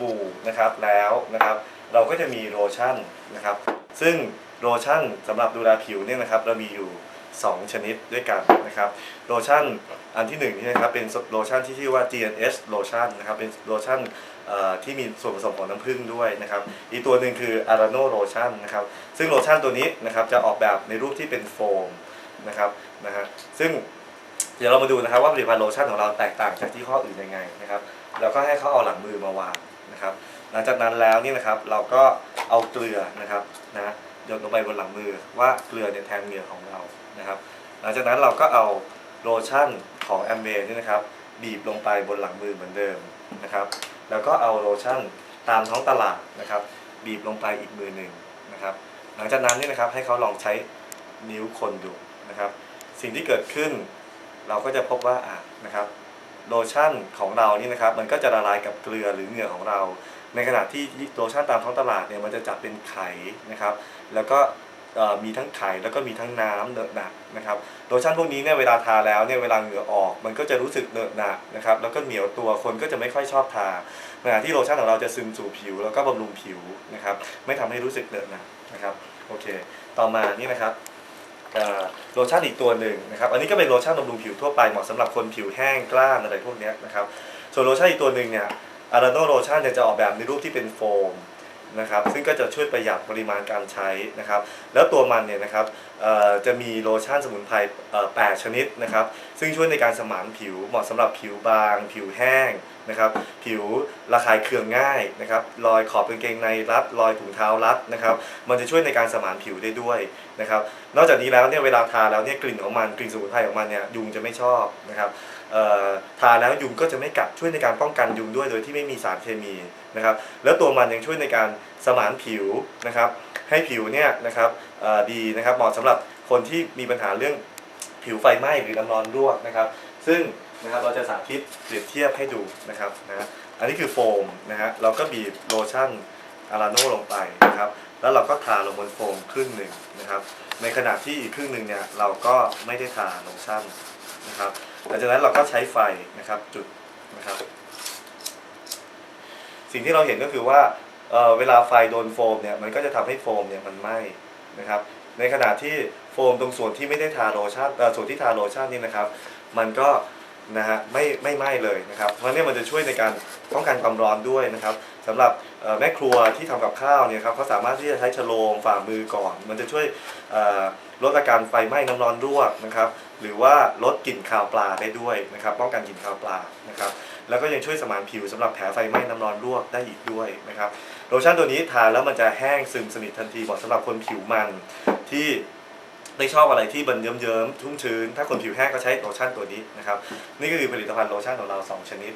บู่นะครับแล้วนะครับ เราก็จะมีโลชั่นนะครับ ซึ่งโลชั่นสำหรับดูแลผิวเนี่ยนะครับ เรามีอยู่ 2 ชนิดด้วยกันนะครับโลชั่นอันที่หนึ่งนี่นะครับเป็นโลชั่นที่ชื่อว่า GNS โลชั่นนะครับเป็นโลชั่นที่มีส่วนผสมของน้ำผึ้งด้วยนะครับอีกตัวหนึ่งคือ Arano โลชั่นนะครับซึ่งโลชั่นตัวนี้นะครับจะออกแบบในรูปที่เป็นโฟมนะครับนะฮะซึ่งเดี๋ยวเรามาดูนะครับว่าผลิตภัณฑ์โลชั่นของเราแตกต่างจากที่ห้ออื่นยังไงนะครับแล้วก็ให้เขาเอาหลังมือมาวาง นะครับ หลังจากนั้นแล้วนี่นะครับเราก็เอาเกลือนะครับนะหยดลงไปบนหลังมือว่าเกลือเนี่ยแทนเหงื่อของเรานะครับ หลังจากนั้นเราก็เอาโลชั่นของแอมเบนี่นะครับบีบลงไปบนหลังมือเหมือนเดิมนะครับ แล้วก็เอาโลชั่นตามท้องตลาดนะครับ บีบลงไปอีกมือหนึ่งนะครับ หลังจากนั้นนี่นะครับให้เขาลองใช้นิ้วคนดูนะครับ สิ่งที่เกิดขึ้นเราก็จะพบว่าอะนะครับ โลชั่นของเรานี่นะครับมันก็จะละลายกับเกลือหรือเหงื่อของเรา ในขณะที่โลชั่นตามท้องตลาดเนี่ยมันจะจับเป็นไข่นะครับ แล้วก็มีทั้งไข่แล้วก็มีทั้งน้ำเนอะหนะนะครับโลชั่นพวกนี้เนี่ยเวลาทาแล้วเนี่ยเวลาเหงื่อออก มันก็จะรู้สึกเนอะหนะนะครับแล้วก็เหนียวตัวคนก็จะไม่ค่อยชอบทาขณะที่โลชั่นของเราจะซึมสู่ผิว แล้วก็บำรุงผิวนะครับไม่ทำให้รู้สึกเนอะหนะนะครับโอเค ต่อมานี่นะครับ โลชั่นอีกตัวหนึ่งนะครับ อันนี้ก็เป็นโลชั่นบำรุงผิวทั่วไปเหมาะสำหรับคนผิวแห้งกล้านอะไรพวกนี้นะครับ ส่วนโลชั่นอีกตัวหนึ่งเนี่ยอาราโนโลชั่นจะออกแบบในรูปที่เป็นโฟม นะครับซึ่งก็จะช่วยประหยัดปริมาณการใช้นะครับแล้วตัวมันเนี่ยนะครับจะมีโลชั่นสมุนไพรเอ่อ8ชนิดนะครับซึ่งช่วยในการสมานผิวเหมาะสำหรับผิวบาง ผิวแห้งนะครับผิวระคายเคืองง่ายนะครับรอยขอบกางเกงในรัดรอยถุงเท้ารัดนะครับมันจะช่วยในการสมานผิวได้ด้วยนะครับนอกจากนี้แล้วเนี่ยเวลาทาแล้วเนี่ยกลิ่นของมันกลิ่นสมุนไพรของมันเนี่ยยุงจะไม่ชอบนะครับทาแล้วยุงก็จะไม่กัดช่วยในการป้องกันยุงด้วย โดยที่ไม่มีสารเคมีนะครับแล้วตัวมันยังช่วยในการสมานผิวนะครับ ให้ผิวเนี่ยนะครับดีนะครับเหมาะสำหรับคนที่มีปัญหาเรื่องผิวไฟไหม้หรือน้ำร้อนลวนะครับ ซึ่งนะครับเราจะสาธิตเปรียบเทียบให้ดูนะครับนะอันนี้คือโฟมนะฮะเราก็บีบโลชั่นอาราโนลงไปนะครับ แล้วเราก็ทาลงบนโฟมครึ่งหนึ่งนะครับ ในขณะที่อีกครึ่งหนึ่งเนี่ยเราก็ไม่ได้ทาโลชั่นนะครับหลังจากนั้นเราก็ใช้ไฟนะครับจุดนะครับ สิ่งที่เราเห็นก็คือว่า เเวลาไฟโดนโฟมเนี่ยมันก็จะทำให้โฟมเนี่ยมันไหม้นะครับในขณะที่โฟมตรงส่วนที่ไม่ได้ทาโลชั่นส่วนที่ทาโลชั่นนี่นะครับ มันก็ นะฮะไม่ไม่ไหม้เลยนะครับเพราะนี่มันจะช่วยในการป้องกันความร้อนด้วยนะครับสำหรับแม่ครัวที่ทำกับข้าวเนี่ยครับเขาสามารถที่จะใช้ชโลมฝ่ามือก่อน มันจะช่วยลดอาการไฟไหม้น้ำร้อนลวกนะครับหรือว่าลดกลิ่นคาวปลาได้ด้วยนะครับป้องกันกลิ่นคาวปลานะครับแล้วก็ยังช่วยสมานผิวสำหรับแผลไฟไหม้น้ำร้อนลวกได้อีกด้วยนะครับโลชั่นตัวนี้ทาแล้วมันจะแห้งซึมสนิททันทีเหมาะสำหรับคนผิวมันที่ ไม่ชอบอะไรที่มันเยิ้มๆชุ่มชื้น ถ้าคนผิวแห้งก็ใช้โลชั่นตัวนี้นะครับ นี่ก็คือผลิตภัณฑ์โลชั่นของเรา 2 ชนิด